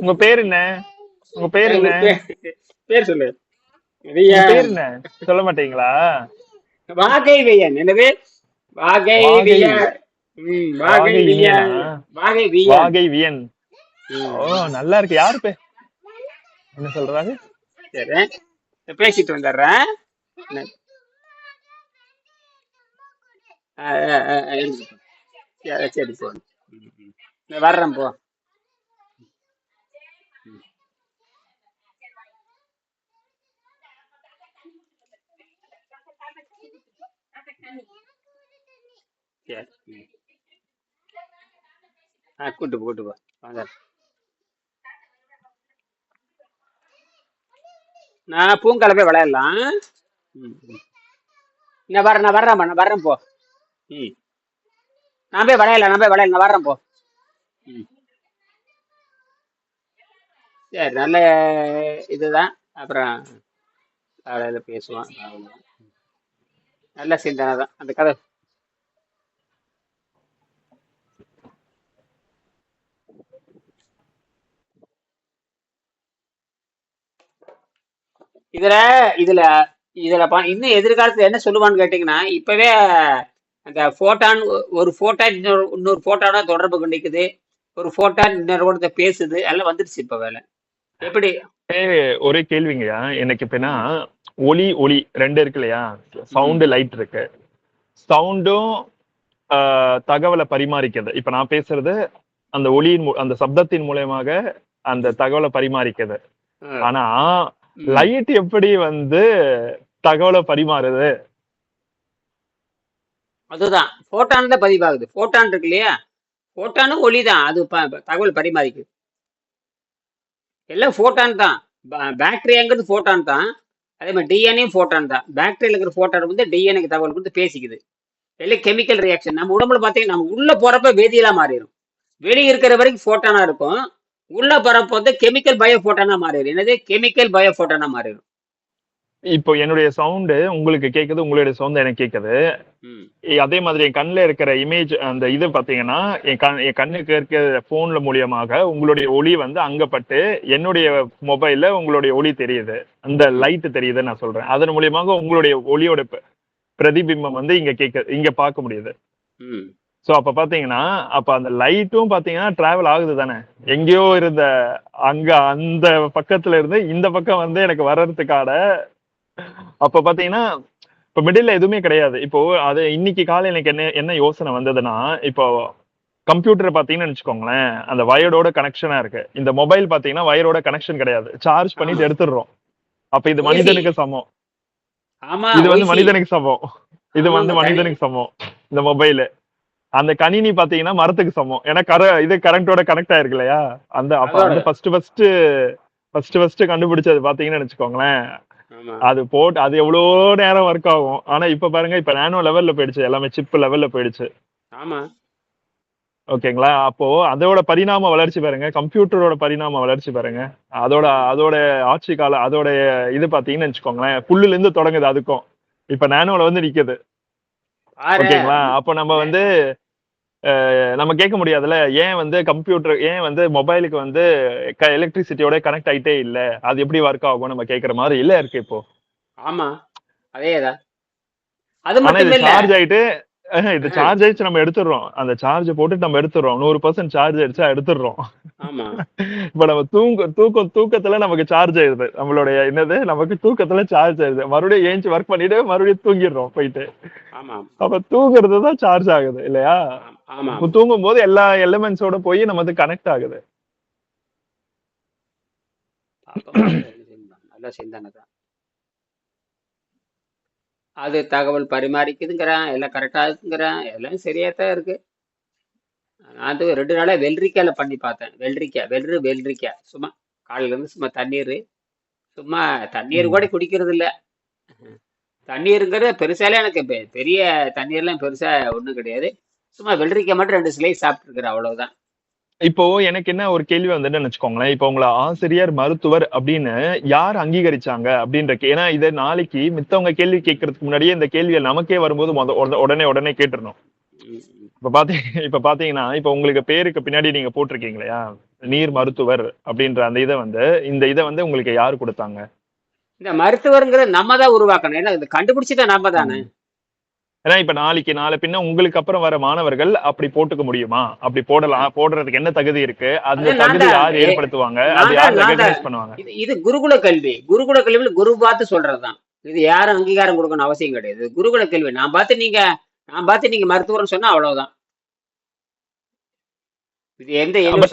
உங்க பேர் என்ன? உங்க பேர் என்ன பேர் பேர் சொல்லு பேர் என்ன சொல்ல மாட்டீங்களா வாகை வியன் என்னது வாகை வியன் வாகை வியன் வாகை வியன் வாகை வியன் ஓ நல்லா இருக்கு யாரு பே என்ன சொல்றாரு சரி பேசிட்டு வந்துடுறேன். சரி சரி. நான் வர்றேன் போ சரி. ம். ஆ கூட்டு போ கூட்டு போ. வாங்க. நான் பூங்கால போய் விளையாடலாம். ம் நான் வரேன் நான் வர்றேன் நான் வர்றேன் போ. ம். நான் போய் விளையாடலாம் நான் போய் விளையாடலாம் நான் வர்றேன் போ. ம். சரி நல்ல இதுதான். அப்புறம் காலையில் பேசுவான் நல்ல சிந்தனை தான் அந்த கதை. இதுல இதுல இதுல பா- இன்னும் எதிர்காலத்துல என்ன சொல்லுவான்னு கேட்டீங்கன்னா இப்பவே அந்த போட்டான் ஒரு போட்டான் இன்னொரு இன்னொரு போட்டானா தொடர்பு கொண்டிருக்குது. ஒரு போட்டான் இன்னொரு பேசுது. எல்லாம் வந்துருச்சு இப்ப வேலை. எப்படி? ஒரே கேள்விங்கய்யா. எனக்கு இப்பனா ஒளி ஒளி ரெண்டு இருக்கு இல்லையா? சவுண்டு லைட் இருக்கு. சவுண்டும் தகவலை பரிமாறிக்கிறது. இப்ப நான் பேசுறது அந்த ஒளியின் அந்த சப்தத்தின் மூலயமாக அந்த தகவலை பரிமாறிக்கிறது. ஆனா. லைட் எப்படி வந்து தகவலை பரிமாறுது? அதுதான். போட்டான் தான் பதிவாகுது. போட்டான் இருக்கு இல்லையா? போட்டானும் ஒளி தான் அது தகவல் பரிமாறிக்குது. எல்லாம் போட்டான் தான். பாக்டீரியாங்கிறது போட்டான் தான். அதே மாதிரி டிஎன்ஏ போட்டான் தான். பாக்டீரியா இருக்கிற போட்டான் வந்து டிஎன்ஏக்கு தகவல் கொடுத்து பேசிக்குது. எல்லாம் கெமிக்கல் ரியாக்ஷன் நம்ம உடம்புல பார்த்தீங்கன்னா நம்ம உள்ள போறப்ப வேதியிலா மாறிடும் வெளியே இருக்கிற வரைக்கும் போட்டானா இருக்கும். உள்ள போறப்ப வந்து கெமிக்கல் பயோ போட்டானா மாறிடும் என்னது? கெமிக்கல் பயோ போட்டானா மாறிடும் இப்போ என்னுடைய சவுண்டு உங்களுக்கு கேக்குது உங்களுடைய சவுண்ட் எனக்கு இ- அதே மாதிரி என் கண்ணுல இருக்கிற இமேஜ் அந்த இது பாத்தீங்கன்னா என் கண் என் கண்ணுக்கு இருக்கிற போன்ல மூலியமாக உங்களுடைய ஒளி வந்து அங்க பட்டு என்னுடைய மொபைல்ல உங்களுடைய ஒளி தெரியுது. அந்த லைட் தெரியுது நான் சொல்றேன். அதன் மூலியமாக உங்களுடைய ஒளியோட பிரதிபிம்பம் வந்து இங்க கேட்க இங்க பார்க்க முடியுது. சோ அப்ப பாத்தீங்கன்னா அப்ப அந்த லைட்டும் பாத்தீங்கன்னா டிராவல் ஆகுது தானே? எங்கேயோ இருந்த அங்க அந்த பக்கத்துல இருந்து இந்த பக்கம் வந்து எனக்கு வர்றதுக்கான அப்ப பாத்தீங்கன்னா இப்ப மிடில் எதுவுமே கிடையாது. இப்போ அது இன்னைக்கு காலை எனக்கு என்ன என்ன யோசனை வந்ததுன்னா இப்போ கம்ப்யூட்டர் பாத்தீங்கன்னு வச்சுக்கோங்களேன் அந்த வயர்டோட கனெக்ஷனா இருக்கு. இந்த மொபைல் பாத்தீங்கன்னா வயரோட கனெக்ஷன் கிடையாது. சார்ஜ் பண்ணிட்டு. எடுத்துடுறோம். அப்ப இது. மனிதனுக்கு சமம். இது வந்து. மனிதனுக்கு சமம். இது வந்து மனிதனுக்கு சமம். இந்த மொபைல் அந்த கணினி பாத்தீங்கன்னா மரத்துக்கு சமம். ஏன்னா கர இது கரண்டோட கனெக்ட் ஆயிருக்கு இல்லையா? அந்த அப்ப. அந்த ஃபர்ஸ்ட் ஃபர்ஸ்ட் ஃபர்ஸ்ட் ஃபர்ஸ்ட் கண்டுபிடிச்சது பாத்தீங்கன்னு வச்சுக்கோங்களேன். அது போட்டு அது எவ்வளோ நேரம் ஒர்க் ஆகும். ஆனா இப்ப பாருங்க இப்ப நானோ லெவல்ல போயிடுச்சு. எல்லாமே சிப் லெவல்ல போயிடுச்சு. ஆமா. ஓகேங்களா அப்போ அதோட பரிணாம வளர்ச்சி பாருங்க. கம்ப்யூட்டரோட பரிணாம வளர்ச்சி பாருங்க. அதோட அதோட ஆட்சி காலம் அதோட இது பாத்தீங்கன்னு வச்சுக்கோங்களேன். புல்லுல இருந்து தொடங்குது அதுக்கும். இப்ப நானோல வந்து நிக்குது. ஓகேங்களா அப்போ நம்ம வந்து நம்ம கேட்க முடியாதுல்ல. ஏன் வந்து கம்ப்யூட்டர் ஏன் வந்து மொபைலுக்கு வந்து எலக்ட்ரிசிட்டியோட கனெக்ட் ஆயிட்டே இல்ல? அது எப்படி ஒர்க் ஆகும் நம்ம கேக்குற மாதிரி இல்ல இருக்கு இப்போ. ஆமா. அதேதான் அது மட்டும் இல்ல. சார்ஜ் ஆயிட்டு இது சார்ஜ் ஆயிடுச்சு நம்ம எடுத்துடுறோம். அந்த சார்ஜ் போட்டு நம்ம எடுத்துடுறோம். நூறு பர்சன்ட் சார்ஜ் ஆயிடுச்சா எடுத்துடுறோம். ஆமா. இப்ப நம்ம தூங்க தூக்கம் தூக்கத்துல நமக்கு சார்ஜ் ஆயிடுது. நம்மளுடைய என்னது? நமக்கு தூக்கத்துல சார்ஜ் ஆயிடுது. மறுபடியும் ஏஞ்சி ஒர்க் பண்ணிட்டு மறுபடியும் தூங்கிடுறோம் போயிட்டு. அப்ப தூங்குறது தான் சார்ஜ் ஆகுது இல்லையா? தூங்கும் போது எல்லா எலிமெண்ட்ஸோட போய் நம்ம வந்து கனெக்ட் ஆகுது அது தகவல் பரிமாறிக்குதுங்கிறான் எல்லாம் கரெக்டா இருக்குங்கிறான் எல்லாம் சரியா தான் இருக்கு. நான் வந்து ரெண்டு நாளா வெள்ளரிக்காயில பண்ணி பார்த்தேன். வெள்ளரிக்காய் வெள்ளரு வெள்ளரிக்காய். சும்மா காலையில இருந்து சும்மா தண்ணீர். சும்மா தண்ணீர் கூட குடிக்கிறது இல்ல தண்ணீருங்கிறது பெருசாலே எனக்கு பெரிய தண்ணீர்லாம் பெருசா ஒன்றும் கிடையாது. சும்மா வெள்ளரிக்காய் மட்டும் ரெண்டு சிலை சாப்பிட்டுருக்குறேன் அவ்வளவுதான். இப்போ எனக்கு என்ன ஒரு கேள்வி வந்துட்டு வச்சுக்கோங்களேன் இப்போ உங்களை ஆசிரியர் மருத்துவர் அப்படின்னு யார் அங்கீகரிச்சாங்க அப்படின்ற கே- ஏன்னா இதை நாளைக்கு மித்தவங்க கேள்வி கேட்கறதுக்கு முன்னாடியே இந்த கேள்வியை நமக்கே வரும்போது உடனே- உடனே உடனே கேட்டுறணும். ம், ம். இப்ப பாத்தீங்க இப்ப பாத்தீங்கன்னா இப்ப உங்களுக்கு பேருக்கு பின்னாடி நீங்க போட்டிருக்கீங்க இல்லையா? நீர் மருத்துவர் அப்படின்ற அந்த இதை வந்து இந்த இதை வந்து உங்களுக்கு யார் கொடுத்தாங்க? இந்த மருத்துவருங்கிறது நம்ம தான் உருவாக்கணும். ஏன்னா இது கண்டுபிடிச்சதே நம்ம தானே ஏன்னா இப்ப நாளைக்கு நாளை பின்ன உங்களுக்கு அப்புறம் வர மாணவர்கள் அப்படி போட்டுக்க முடியுமா? அப்படி போடலாம் போடுறதுக்கு என்ன தகுதி இருக்கு? அந்த தகுதி. யார் ஏற்படுத்துவாங்க? அது யார். ரெகனைஸ் பண்ணுவாங்க? இது இது குருகுல கல்வி. குருகுல கல்வியில் குரு பார்த்து சொல்றதுதான். இது யாரும் அங்கீகாரம் கொடுக்கணும் அவசியம் கிடையாது. குருகுல கல்வி. நான் பார்த்து நீங்க நான் பார்த்து நீங்க மருத்துவர்னு சொன்னா அவ்வளவுதான் இது எந்த பட் யூனிவர்சிட்டி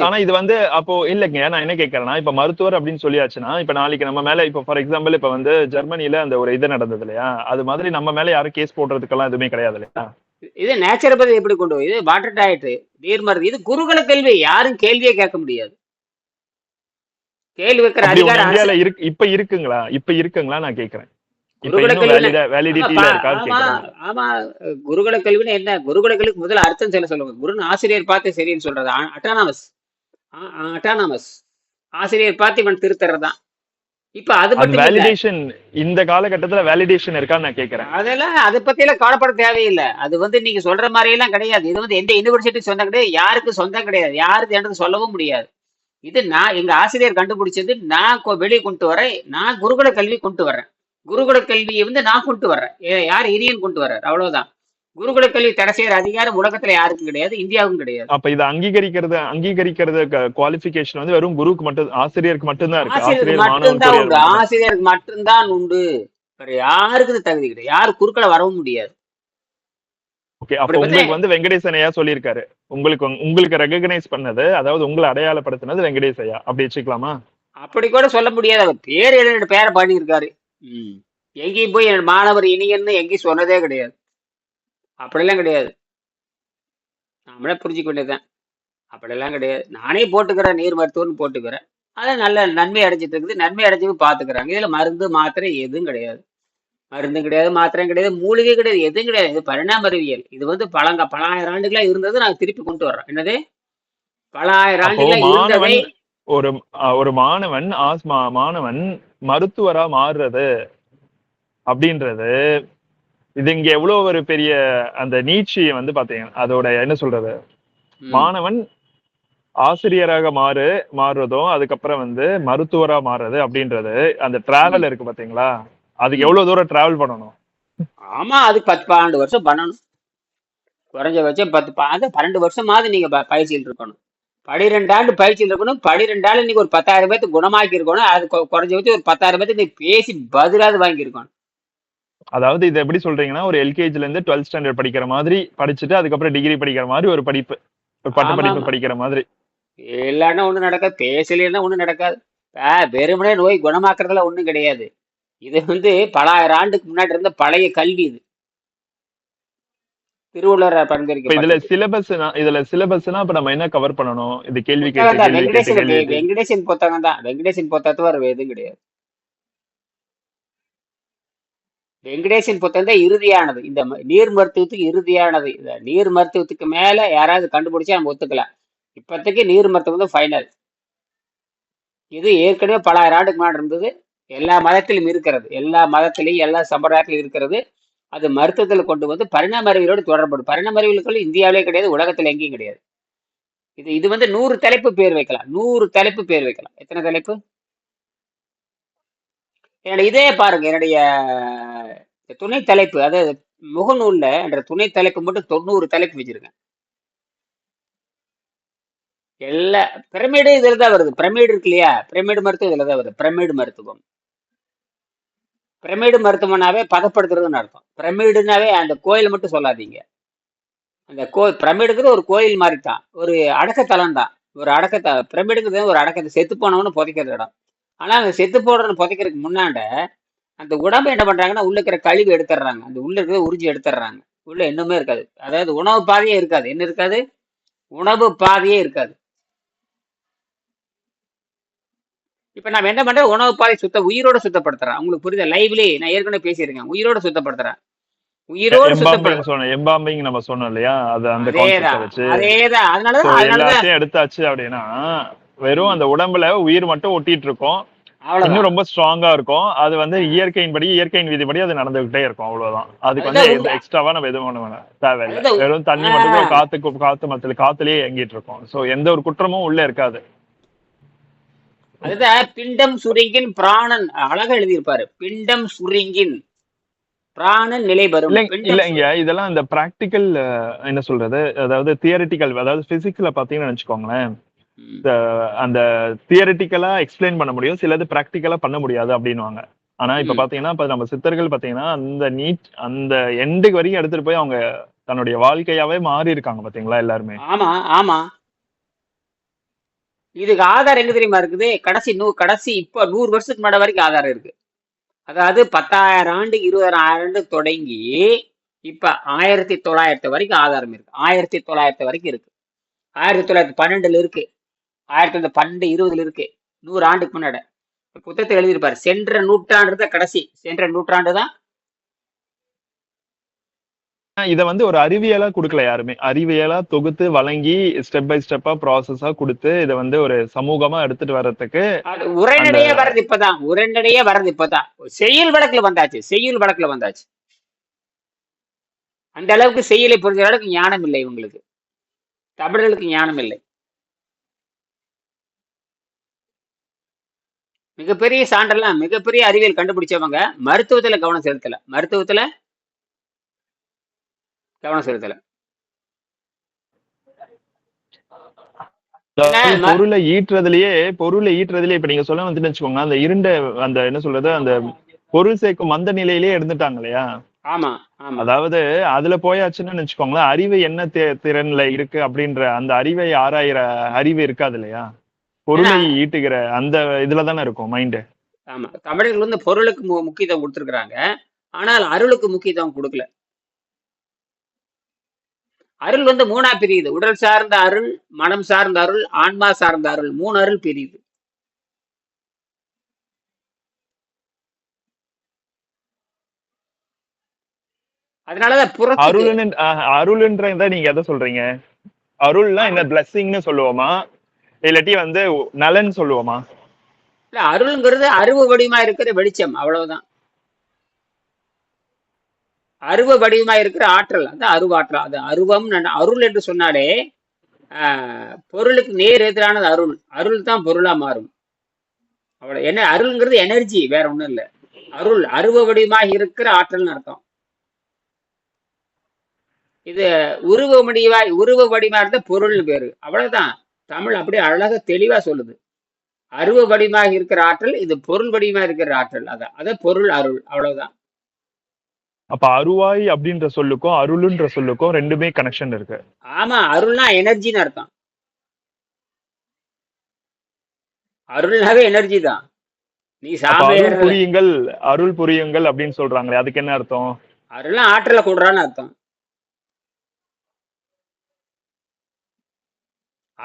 ஆனா இது வந்து அப்போ இல்லைங்க நான் என்ன கேட்கறேன்னா இப்ப மருத்துவர் அப்படின்னு சொல்லியாச்சுன்னா இப்ப நாளைக்கு நம்ம மேல இப்ப ஃபார் எக்ஸாம்பிள் இப்ப வந்து ஜெர்மனில அந்த ஒரு இது நடந்தது இல்லையா? அது மாதிரி நம்ம மேல யாரும் கேஸ் போடுறதுக்கெல்லாம் எதுவுமே கிடையாது இல்லையா? இது நேச்சுரோபதி எப்படி கொண்டு போய் இது வாட்டர் டயட் நீர் மருந்து இது குருகுல கேள்வி யாரும் கேள்வியே கேட்க முடியாது. கேள்வி வைக்கிற அதிகாரம் இப்ப இருக்குங்களா? இப்ப இருக்குங்களா? நான் கேக்குறேன். குருகுல கல்வின்னு என்ன? குருகுல கல்விக்கு முதல்ல அர்த்தம் சொல்ல சொல்லுங்க. குருன்னு ஆசிரியர் பார்த்து சரின்னு சொல்றது. அட்டானமஸ் அட்டானமஸ் ஆசிரியர் பார்த்து இவன் திருத்தறதான். இப்ப அது இல்ல வேலிடேஷன் இந்த காலகட்டத்துல வேலிடேஷன் இருக்கான்னு நான் கேக்குறேன். அதெல்லாம் அதை பத்தி எல்லாம் கவலைப்பட தேவையில்லை. அது வந்து நீங்க சொல்ற மாதிரி எல்லாம் கிடையாது. இது வந்து எந்த யூனிவர்சிட்டி சொந்தம் கிடையாது யாருக்கு சொந்தம் கிடையாது. யாருக்கு எனக்கு சொல்லவும் முடியாது. இது நான் எங்க ஆசிரியர் கண்டுபிடிச்சது நான் வெளியே கொண்டு வரேன் நான் குருகுல கல்வி கொண்டு வர்றேன் குருகுல கல்வியை வந்து நான் கொண்டு வர்றேன். யார் இரியன் கொண்டு வர்றார்? அவ்வளவுதான். குருகுல கல்வி தடை செய்யற அதிகாரம் உலகத்துல யாருக்கும் கிடையாது இந்தியாவுக்கும் கிடையாது. அப்ப இதை அங்கீகரிக்கிறது அங்கீகரிக்கிறது குவாலிபிகேஷன் வந்து வெறும் குருவுக்கு மட்டும் ஆசிரியருக்கு மட்டும்தான் இருக்கு. ஆசிரியருக்கு மட்டும்தான் உண்டு. ஆசிரியருக்கு மட்டும்தான் உண்டு. வேற யாருக்கும் இது தகுதி கிடையாது. யாரும் குறுக்களை வரவும் முடியாது. ஓகே அப்ப உங்களுக்கு வந்து வெங்கடேசன் ஐயா சொல்லியிருக்காரு. உங்களுக்கு உங்களுக்கு ரெகக்னைஸ் பண்ணது அதாவது உங்களை அடையாளப்படுத்தினது வெங்கடேஷ் ஐயா. அப்படி வச்சுக்கலாமா? அப்படி கூட சொல்ல முடியாது. அவர் பேர் என்னோட பேரை பாடியிருக்காரு. ம். எங்கேயும் போய் என் மாணவர் இனியன்னு எங்கேயும் சொன்னதே கிடையாது. அப்படியெல்லாம் கிடையாது. நம்மளே புரிஞ்சுக்க வேண்டியதுதான். அப்படியெல்லாம் கிடையாது. நானே போட்டுக்கிறேன் நீர் மருத்துவம்னு போட்டுக்கிறேன். அது நல்ல நன்மை அடைஞ்சிட்டு இருக்குது. நன்மை அடைஞ்சவங்க பார்த்துக்கிறாங்க. இதுல மருந்து மாத்திரை எதுவும் கிடையாது. மருந்தும் கிடையாது மாத்திரையும் கிடையாது மூலிகை கிடையாது எதுவும் கிடையாது. இது பரிணாம அறிவியல். இது வந்து பழங்க பல ஆயிரம் ஆண்டுகளா இருந்தது நான் திருப்பி கொண்டு வர்றேன். என்னது? பல ஆயிரம் அப்போ ஆண்டுகளா இருந்ததை ஒரு ஒரு மாணவன் ஆஸ்மா மாணவன் மருத்துவரா மாறுறது அப்படின்றது இது இங்க எவ்வளவு ஒரு பெரிய அந்த நீட்சி வந்து பாத்தீங்க அதோட என்ன சொல்றது? மாணவன் ஆசிரியராக மாறு மாறுறதும் அதுக்கப்புறம் வந்து மருத்துவரா மாறுறது அப்படின்றது அந்த டிராவல் இருக்கு பாத்தீங்களா அதுக்கு. எவ்வளவு தூரம் டிராவல் பண்ணணும்? ஆமா அதுக்கு பத்து பன்னெண்டு வருஷம் பண்ணணும். குறைஞ்சபட்சம் பத்து ப- அது பன்னெண்டு வருஷமாவது நீங்க பயிற்சியில் இருக்கணும். பனிரெண்டு ஆண்டு பயிற்சியில் இருக்கணும். பனிரெண்டு ஆண்டு நீங்க ஒரு பத்தாயிரம் பேர்த்து குணமாக்கி இருக்கணும் அது குறைஞ்சபட்சம் ஒரு பத்தாயிரம் பேர்த்து நீ பேசி பதிலாவது வாங்கியிருக்கணும். அதாவது இது எப்படி சொல்றீங்கன்னா ஒரு எல்கேஜில இருந்து டுவெல்த் ஸ்டாண்டர்ட் படிக்கிற மாதிரி படிச்சுட்டு அதுக்கப்புறம் டிகிரி படிக்கிற மாதிரி ஒரு படிப்பு ஒரு பட்ட படிப்பு படிக்கிற மாதிரி. இல்லைன்னா ஒண்ணும் நடக்காது. பேசலைன்னா ஒண்ணும் நடக்காது. வெறுமனே நோய் குணமாக்குறதுல ஒண்ணும் கிடையாது. இது வந்து பலாயிரம் ஆண்டுக்கு முன்னாடி இருந்த பழைய கல்வி இது. இதுல சிலபஸ் இதுல சிலபஸ்னா இப்ப நம்ம என்ன கவர் பண்ணணும்? இது கேள்வி கேட்டு புத்தகம் தான் கேள்வி கேட்டு வெங்கடேசன் கேள்வி வெ- கேட்டு. வெங்கடேசன் புத்தகம் தான். வெங்கடேசன் புத்தகத்து வேற எதுவும் கிடையாது. வெங்கடேசன் புத்தகம் தான் இறுதியானது. இந்த நீர் மருத்துவத்துக்கு இறுதியானது. இந்த நீர் மருத்துவத்துக்கு மேல யாராவது கண்டுபிடிச்சா நம்ம ஒத்துக்கலாம் இப்போதைக்கு நீர் மருத்துவம் தான் ஃபைனல் இது ஏற்கனவே பல ஆயிரம் ஆண்டுக்கு முன்னாடி இருந்தது. எல்லா மதத்திலும் இருக்கிறது. எல்லா மதத்திலையும் எல்லா சம்பிரதாயத்திலும் இருக்கிறது. அது மருத்துவத்தில் கொண்டு வந்து பரிணாம அறிவியலோடு தொடர்படும். பரிணாம அறிவியலுக்குள்ள இந்தியாவிலே கிடையாது உலகத்துல எங்கேயும் கிடையாது. இது இது வந்து நூறு தலைப்பு பேர் வைக்கலாம். நூறு தலைப்பு பேர் வைக்கலாம். எத்தனை தலைப்பு? என்னோட இதே பாருங்க என்னுடைய துணை தலைப்பு அதாவது முகநூல்ல என்ற துணை தலைப்பு மட்டும் தொண்ணூறு தலைப்பு வச்சிருக்கேன். எல்லா பிரமிடு இதுல தான் வருது. பிரமிடு இருக்கு இல்லையா? பிரமிடு மருத்துவம் இதுல தான் வருது. பிரமிடு மருத்துவம். பிரமிடு மருத்துவம்னாவே பதப்படுத்துறதுன்னு அர்த்தம். பிரமிடுனாவே அந்த கோயில் மட்டும் சொல்லாதீங்க. அந்த கோ பிரமிடுங்கிறது ஒரு கோயில் மாதிரி தான் ஒரு அடக்கத்தலம் தான். ஒரு அடக்கத்த பிரமிடுங்கிறது ஒரு அடக்கத்தை செத்து போனவனு புதைக்கிற இடம். ஆனால் அந்த செத்து போடுறன்னு புதைக்கிறதுக்கு முன்னாண்ட அந்த உடம்பு என்ன பண்ணுறாங்கன்னா உள்ள இருக்கிற கழிவு எடுத்துடுறாங்க. அந்த உள்ள இருக்கிறத உறிஞ்சி எடுத்துடுறாங்க. உள்ள இன்னுமே இருக்காது. அதாவது உணவு பாதையே இருக்காது. என்ன இருக்காது? உணவு பாதையே இருக்காது. இப்ப நான் என்ன பண்றேன்? உணவு பாதை சுத்த உயிரோட சுத்தப்படுத்துறேன். உங்களுக்கு புரியுதா? லைவ்லயே நான் ஏற்கனவே பேசியிருக்கேன். உயிரோட சுத்தப்படுத்துறேன். உயிரோடு சுத்தப்படுத்துறேன் எம்பாம்பிங் நம்ம சொன்னோம் இல்லையா? அது அந்த அதேதான். அதனாலதான் எல்லாத்தையும் எடுத்தாச்சு அப்படின்னா வெறும் அந்த உடம்புல உயிர் மட்டும் ஒட்டிட்டு இருக்கும். இன்னும் ரொம்ப ஸ்ட்ராங்கா இருக்கும். அது வந்து இயற்கையின்படி இயற்கையின் விதிப்படி அது நடந்துகிட்டே இருக்கும். அவ்வளவுதான். அதுக்கு வந்து எக்ஸ்ட்ராவா நம்ம எதுவும் வேணாம். தேவையில்லை. வெறும் தண்ணி மட்டும் காத்து காத்து மத்தில காத்துலயே இயங்கிட்டு இருக்கும். ஸோ எந்த ஒரு குற்றமும் உள்ள இருக்காது. அதுதான் பிண்டம் சுருங்கின் பிராணன். அழகா எழுதியிருப்பாரு. பிண்டம் சுருங்கின் பிராணன் நிலை இல்லைங்க இதெல்லாம் இந்த பிராக்டிக்கல் என்ன சொல்றது? அதாவது தியரிட்டிக்கல் அதாவது பிசிக்ஸ்ல பாத்தீங்கன்னு இந்த அந்த தியரிட்டிக்கலா எக்ஸ்பிளைன் பண்ண முடியும். சிலது பிராக்டிக்கலா பண்ண முடியாது அப்படின்னுவாங்க. ஆனா இப்ப. பாத்தீங்கன்னா இப்ப நம்ம சித்தர்கள் பாத்தீங்கன்னா அந்த நீட் அந்த எண்டுக்கு வரைக்கும் எடுத்துட்டு போய் அவங்க தன்னுடைய வாழ்க்கையாவே மாறி இருக்காங்க பாத்தீங்களா எல்லாருமே? ஆமா ஆமா. இதுக்கு ஆதாரம் எங்க தெரியுமா இருக்குது? கடைசி நூ கடைசி இப்போ நூறு வருஷத்துக்கு முன்னாடி வரைக்கும் ஆதாரம் இருக்கு. அதாவது பத்தாயிரம் ஆண்டு இருபதாயிரம் ஆண்டு தொடங்கி இப்ப ஆயிரத்தி தொள்ளாயிரத்து வரைக்கும் ஆதாரம் இருக்கு. ஆயிரத்தி தொள்ளாயிரத்து வரைக்கும் இருக்கு. ஆயிரத்தி தொள்ளாயிரத்தி பன்னெண்டுல இருக்கு. ஆயிரத்தி தொள்ளாயிரத்தி பன்னெண்டு இருபதுல இருக்கு. நூறு ஆண்டுக்கு முன்னாடி. புத்தகத்தை எழுதியிருப்பாரு. சென்ற நூற்றாண்டு தான் கடைசி. சென்ற நூற்றாண்டு தான் இத வந்து ஒரு அறிவியலா கொடுக்கல யாருமே. அறிவியலா தொகுத்து வழங்கி ஸ்டெப் பை ஸ்டெப்பா ப்ராசஸா கொடுத்து இத வந்து ஒரு சமூகமா எடுத்துட்டு வர்றதுக்கு உரைநடையே வர்றது இப்பதான். உரைநடையே வர்றது இப்பதான். செய்யுள் வழக்குல வந்தாச்சு. செய்யுள் வழக்குல வந்தாச்சு. அந்த அளவுக்கு செய்யலை புரிஞ்ச அளவுக்கு ஞானம் இல்லை இவங்களுக்கு. தமிழர்களுக்கு ஞானம் இல்லை. மிகப்பெரிய சான்றெல்லாம் மிகப்பெரிய அறிவியல் கண்டுபிடிச்சவங்க மருத்துவத்துல கவனம் செலுத்தல. மருத்துவத்துல கவனம் செலுத்தல. பொருளை ஈட்டுறதுலயே பொருளை ஈட்டுறதுலயே இப்ப நீங்க சொல்ல வந்துட்டு வச்சுக்கோங்க அந்த இருண்ட அந்த என்ன சொல்றது அந்த பொருள் சேர்க்கும் மந்த நிலையிலேயே இருந்துட்டாங்க இல்லையா? ஆமா அதாவது அதுல போயாச்சுன்னு வச்சுக்கோங்களேன் அறிவு என்ன திறன்ல இருக்கு அப்படின்ற அந்த அறிவை ஆராயிற அறிவு இருக்காது இல்லையா? பொருளை ஈட்டுகிற அந்த இதுல தானே இருக்கும் மைண்டு ஆமா. தமிழர்கள் வந்து பொருளுக்கு முக்கியத்துவம் கொடுத்துருக்குறாங்க. ஆனால் அருளுக்கு முக்கியத்துவம் கொடுக்கல. அருள் வந்து மூணா பிரியுது. உடல் சார்ந்த அருள் மனம் சார்ந்த அருள் ஆன்மா சார்ந்த அருள். மூணு அருள் பிரியுது. அதனாலதான் அஹ், அருள்ன்றத நீங்க எதை சொல்றீங்க? அருள்னா என்ன? பிளஸ்ஸிங்னு சொல்லுவோமா? இல்லாட்டி வந்து நலன் சொல்லுவோமா? இல்ல அருள்ங்கிறது அறிவு வடிவமா இருக்கிற வெளிச்சம். அவ்வளவுதான். அருவ வடிவமா இருக்கிற ஆற்றல் அந்த அருவாற்றல் அது அருவம் அருள் என்று சொன்னாலே பொருளுக்கு நேர் எதிரானது அருள். அருள் தான் பொருளா மாறும். அவ்வளவு. என்ன அருள்ங்கிறது எனர்ஜி வேற ஒண்ணும் இல்லை. அருள் அருவ வடிவமாக இருக்கிற ஆற்றல்னு அர்த்தம். இது உருவ வடிவாய் உருவ வடிவமா இருந்த பொருள் பேரு. அவ்வளவுதான். தமிழ் அப்படியே அழகாக தெளிவா சொல்லுது. அருவ வடிவமாக இருக்கிற ஆற்றல் இது பொருள் வடிவமா இருக்கிற ஆற்றல். அதான் அத பொருள் அருள். அவ்வளவுதான். அப்ப அருவாய் அப்படின்ற சொல்லுக்கும் அருள்ன்ற சொல்லுக்கும் ரெண்டுமே கனெக்ஷன் இருக்கு. ஆமா அருள்னா எனர்ஜின்னு அர்த்தம். அருள்னாவே எனர்ஜி தான். நீ அருள் புரியுங்கள் அருள் புரியுங்கள் அப்படின்னு சொல்றாங்களே அதுக்கு என்ன அர்த்தம்? அருள்னா ஆற்றலை கூடுறான்னு அர்த்தம்.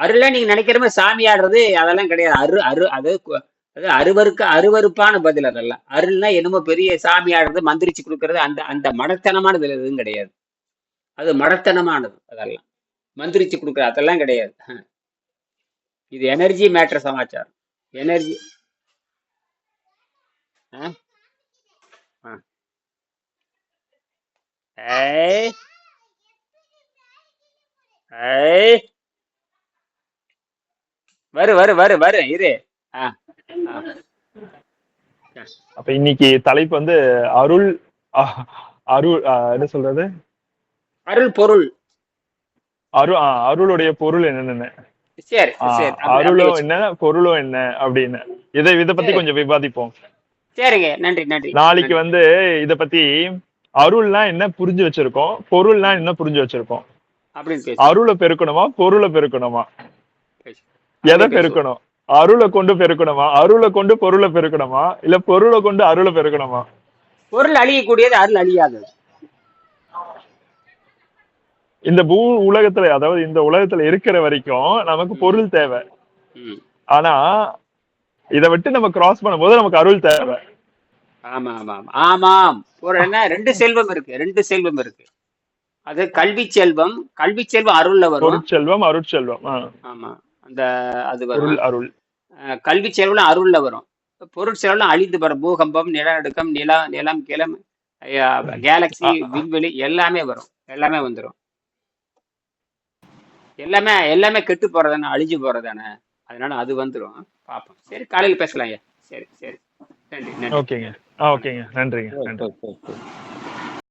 அருள நீங்க நினைக்கிற மாதிரி சாமி ஆடுறது அதெல்லாம் கிடையாது. அரு அரு அது அது அருவருக்கு அருவருப்பான பதில் அதெல்லாம் அருள்னா என்னமோ பெரிய சாமியாடுறது மந்திரிச்சு கொடுக்கறது அந்த அந்த மடத்தனமானது எதுவும் கிடையாது. அது மடத்தனமானது அதெல்லாம் மந்திரிச்சு கொடுக்குற அதெல்லாம் கிடையாது. இது எனர்ஜி மேட்டர் சமாச்சாரம். எனர்ஜி ஏய். ஏய். வரு வரு வரு வரு இரு. ஆ. அப்ப இன்னைக்கு தலைப்பு வந்து அருள் அருள் என்ன சொல்றது? அருள் பொருள். அரு அஹ், அருளுடைய பொருள் என்னன்னு அருளும் வச்சு- என்ன பொருளும் என்ன அப்படின்னு. இதை இதை பத்தி. கொஞ்சம் விவாதிப்போம். சரிங்க நன்றி நன்றி. நாளைக்கு. வந்து இத பத்தி அருள்னா என்ன புரிஞ்சு வச்சிருக்கோம் பொருள்னா என்ன புரிஞ்சு வச்சிருக்கோம்? அருளை பெருக்கணுமா பொருளை பெருக்கணுமா. எதை. பெருக்கணும்? அருளை கொண்டு பெருக்கணுமா? அருளை கொண்டு பொருளை பெருக்கணுமா? இல்ல பொருளை கொண்டு அருளை பெருக்கணுமா? பொருள் அழியக்கூடியது அருள் அழியாதது இந்த பூ உலகத்துல அதாவது இந்த உலகத்துல இருக்கிற வரைக்கும் நமக்கு பொருள் தேவை. ஆனா இதை விட்டு நம்ம கிராஸ் பண்ணும்போது நமக்கு அருள் தேவை. ஆமா ஆமா ஆமா. ஆமாம். ஒரு என்ன ரெண்டு செல்வம் இருக்கு ரெண்டு செல்வம் இருக்கு. அது கல்வி செல்வம் கல்வி செல்வம் அருள்ல வரும். பொருட்செல்வம் அருட்செல்வம் ஆமா. அந்த அது வரும். அருள். அஹ் கல்வி செல்வம் அருள்ல வரும். பொருள் செல்வம் அழிந்து வரும். பூகம்பம் நிலநடுக்கம் நில நிலம் கிளம் கேலக்சி விண்வெளி எல்லாமே வரும். எல்லாமே வந்துடும் எல்லாமே எல்லாமே கெட்டு போறதானே அழிஞ்சு போறதானே அதனால அது வந்துடும் பார்ப்போம் சரி காலையில் பேசலாம் ஐயா. சரி சரி. நன்றி நன்றி. ஓகேங்க. ஓகேங்க. நன்றிங்க. நன்றி.